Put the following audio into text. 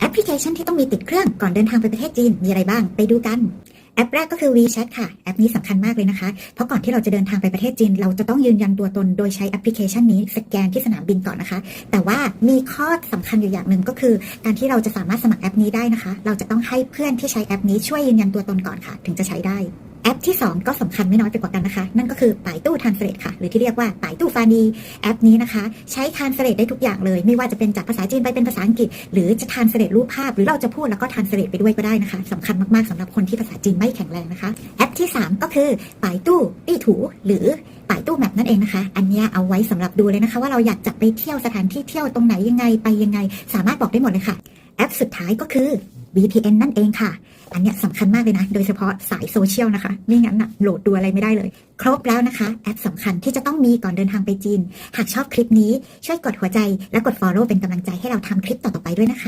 แอปพลิเคชันที่ต้องมีติดเครื่องก่อนเดินทางไปประเทศจีนมีอะไรบ้าง ไปดูกัน แอปแรกก็คือ WeChat ค่ะ แอปนี้สำคัญมากเลยนะคะ เพราะก่อนที่เราจะเดินทางไปประเทศจีน เราจะต้องยืนยันตัวตนโดยใช้แอปพลิเคชันนี้สแกนที่สนามบินก่อนนะคะ แต่ว่ามีข้อสำคัญอยู่อย่างหนึ่งก็คือ การที่เราจะสามารถสมัครแอปนี้ได้นะคะ เราจะต้องให้เพื่อนที่ใช้แอปนี้ช่วยยืนยันตัวตนก่อนค่ะ ถึงจะใช้ได้ แอปที่ 2 ก็สำคัญไม่น้อยไปกว่ากันนะคะ นั่นก็คือป่ายตู้ Translate ค่ะ หรือที่เรียกว่าป่ายตู้ฟานีแอปนี้นะคะ ใช้ Translate ได้ทุกอย่างเลย ไม่ว่าจะเป็นจากภาษาจีนไปเป็นภาษาอังกฤษ หรือจะ Translate รูปภาพ หรือเราจะพูดแล้วก็ Translate ไปด้วยก็ได้นะคะสำคัญมากๆสำหรับคนที่ภาษาจีนไม่แข็งแรงนะคะแอปที่ 3 ก็คือป่ายตู้ตี้ถู หรือป่ายตู้แมปนั่นเองนะคะ อันนี้เอาไว้สำหรับดูเลยนะคะว่าเราอยากจะไปเที่ยวสถานที่เที่ยวตรงไหนยังไงไปยังไง สามารถบอกได้หมดเลยค่ะ แอปสุดท้ายก็คือ VPN นั่นเองค่ะ อันนี้สำคัญมากเลยนะ โดยเฉพาะสายโซเชียลนะคะไม่งั้นนะโหลดดูอะไรไม่ได้เลย ครบแล้วนะคะ แอปสำคัญที่จะต้องมีก่อนเดินทางไปจีน หากชอบคลิปนี้ช่วยกดหัวใจและกด follow เป็นกำลังใจให้เราทำคลิปต่อๆไปด้วยนะคะ